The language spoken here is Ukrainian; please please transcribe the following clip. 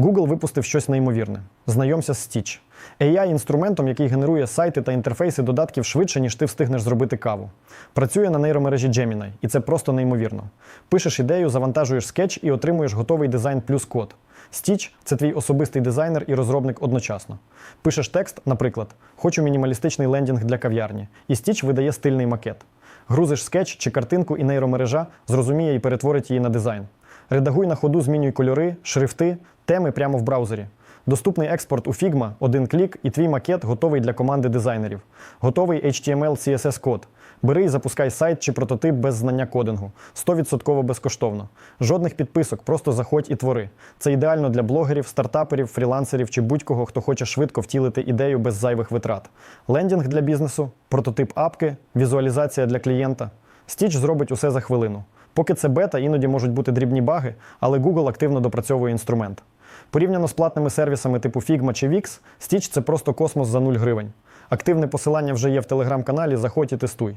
Google випустив щось неймовірне. Знайомся з Stitch. AI-інструментом, який генерує сайти та інтерфейси додатків швидше, ніж ти встигнеш зробити каву. Працює на нейромережі Gemini, і це просто неймовірно. Пишеш ідею, завантажуєш скетч і отримуєш готовий дизайн плюс код. Stitch – це твій особистий дизайнер і розробник одночасно. Пишеш текст, наприклад, хочу мінімалістичний лендінг для кав'ярні, і Stitch видає стильний макет. Грузиш скетч чи картинку, і нейромережа зрозуміє і перетворить її на дизайн. Редагуй на ходу, змінюй кольори, шрифти, теми прямо в браузері. Доступний експорт у Figma, один клік, і твій макет готовий для команди дизайнерів. Готовий HTML, CSS код. Бери і запускай сайт чи прототип без знання кодингу. 100% безкоштовно. Жодних підписок, просто заходь і твори. Це ідеально для блогерів, стартаперів, фрілансерів чи будь-кого, хто хоче швидко втілити ідею без зайвих витрат. Лендінг для бізнесу, прототип апки, візуалізація для клієнта. Stitch зробить усе за хвилину. Поки це бета, іноді можуть бути дрібні баги, але Google активно допрацьовує інструмент. Порівняно з платними сервісами типу Figma чи Wix, Stitch – це просто космос за 0 гривень. Активне посилання вже є в телеграм-каналі, заходь і тестуй.